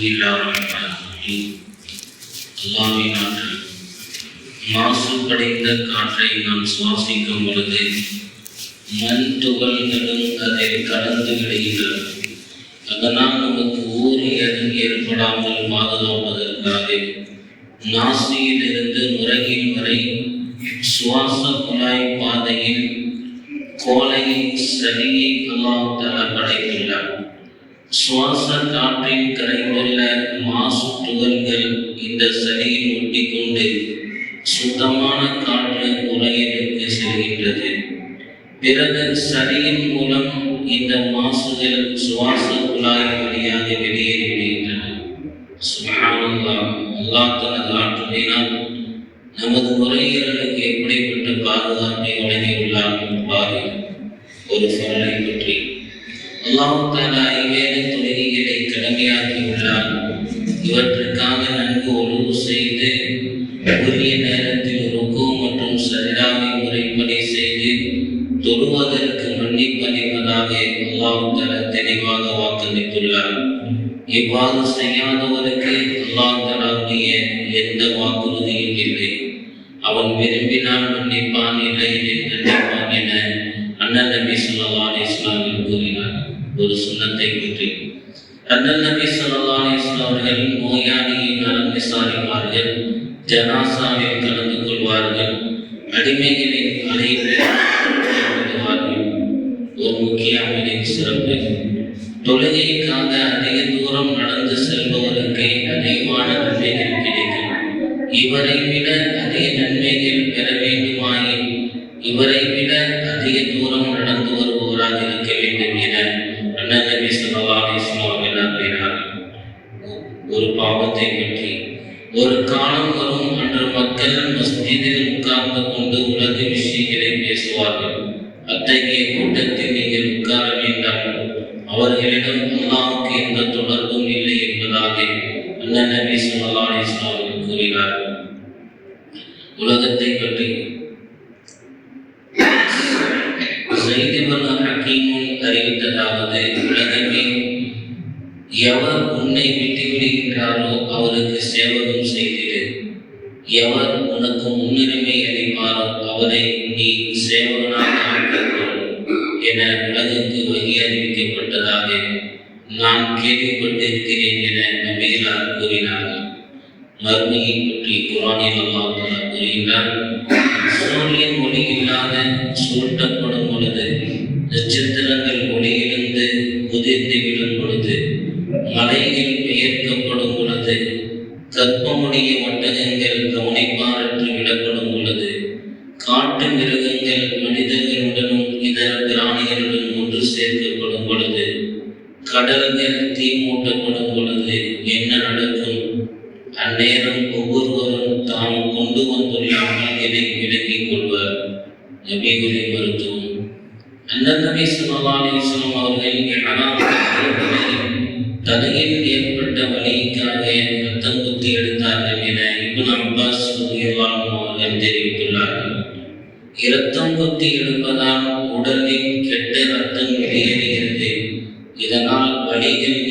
பிஸ்மில்லாஹிர்ரஹ்மானிர்ரஹீம். அல்லாஹ்வின் ஆற்றல் மாசுபடைந்த காற்றை நாம் சுவாசிக்கும் பொழுது மண் துகள்களும் அதில் கலந்து விடுகின்றன அதனால் நமக்கு ஊறியது ஏற்படாமல் பாதுகாப்பதற்காக நாசியிலிருந்து நுரையில் வரை சுவாச குழாய் பாதையில் கோலையை சளியை அல்லாஹ் தர படைத்துள்ளார் சுவாச காற்றின் கரைந்துள்ள மாசு துகள்கள் இந்த சளியில் ஒட்டிக்கொண்டு சுத்தமான காற்று நுரையீரலுக்கு செல்கின்றது. பிறகு சளியின் மூலம் இந்த மாசுகள் சுவாச குழாய் வழியாக வெளியேறுகின்றன. சுபஹானல்லாஹ் தனது நமது உரையீரலுக்கு எப்படிப்பட்ட பாதுகாப்பை வழங்கியுள்ளார் பாரு ஒரு சொல்லை அல்லாஹ் தாலா ஐவேத தொழுகைகளை கடமையாக்கியுள்ளார். இவற்றுக்காக நன்கு ஒழுங்கு செய்து உரிய நேரத்தில் ருக்கு மற்றும் சரிதாவை முறைப்படி செய்து தொழுவதற்கு மன்னிப்பளிப்பதாக அல்லாஹ் தாலா தெளிவாக வாக்களித்துள்ளார். இவ்வாறு செய்யாதவருக்கு அல்லாஹ் தலாவுடைய எந்த வாக்குறுதியும் இல்லை. அவன் விரும்பினால் மன்னிப்பான் இல்லை நினைப்பான் என அண்ணன் நபி சொல்லா அலிஸ்லாமில் கூறினார். ஒரு சுண்ணத்தை பற்றி அண்ணன் நபி சொல்லா அலிஸ்லாம் அவர்கள் நோயாளியை நலம் விசாரிப்பார்கள் ஜனாசாவில் கலந்து கொள்வார்கள் அடிமைகளின் அலைவார்கள் ஒரு முக்கிய அமலின் சிறப்பு. தொழுகைக்காக அதிக தூரம் நடந்து செல்பவருக்கு அதிகமான நன்மைகள் கிடைக்கும். இவரை விட அதிக நன்மைகள் பெற வேண்டுமாயின் இவரை விட அதிக தூரம் நடந்து வருபவராக நபி அவர்கள் ஒரு பாவத்தை பற்றி ஒரு காலம் வரும் அன்று மக்கள் மஸ்ஜிதில் உட்கார்ந்து கொண்டு உலக விஷயங்களை பேசுவார்கள் அத்தகைய கூட்டத்தில் நீங்கள் உட்கார வேண்டாம் அவர்களிடம் அல்லாவுக்கு எந்த தொடர்பும் இல்லை என்பதாக அண்ணன் நபி சொல்லா அலிஸ்லாம் கூறினார் உலகத்தை பற்றி செய்திவன் ஹக்கீமும் அறிவித்ததாவது உலகமே எவர் உன்னை விட்டு விடுகின்றாரோ அவருக்கு சேவகம் செய்திடு. எவர் உனக்கு முன்னுரிமை அளிப்பாரோ அவரை நீ சேவகனாக ஆக்கிக்கொள் என உலகுக்கு வகி அறிவிக்கப்பட்டதாக நான் கேள்விப்பட்டிருக்கிறேன் என நபிகளார் கூறினார்கள். மறுமையை பற்றி குரானில் அல்லாஹ் கூறுகின்றார் சூரியன் ஒளி இல்லாத சுருட்டப்படும் உதிர்ந்து விடும் பொழுது மலையில் பெயர்க்கப்படும் பொழுது கற்பமுடைய ஒட்டகங்கள் கவனிப்பாரற்று விடப்படும் பொழுது காட்டு மிருகங்கள் மனிதர்களுடனும் இதர பிராணிகளுடன் ஒன்று சேர்க்கப்படும் பொழுது கடல்கள் தீ மூட்டப்படும் பொழுது என்ன நடக்கும்? அந்நேரம் ஒவ்வொருவரும் தாம் கொண்டு வந்துள்ள அமல்களை விலக்கிக் கொள்வர். நபிகளை மருத்துவம். அண்ணன் நபி ஸல்லல்லாஹு அவர்கள் அப்பாஸ் அவர்கள் தெரிவித்துள்ளார்கள். இரத்தம் குத்தி எடுப்பதால் உடலில் கெட்ட ரத்தம் வெளியேறுகிறது. இதனால் வலிகள்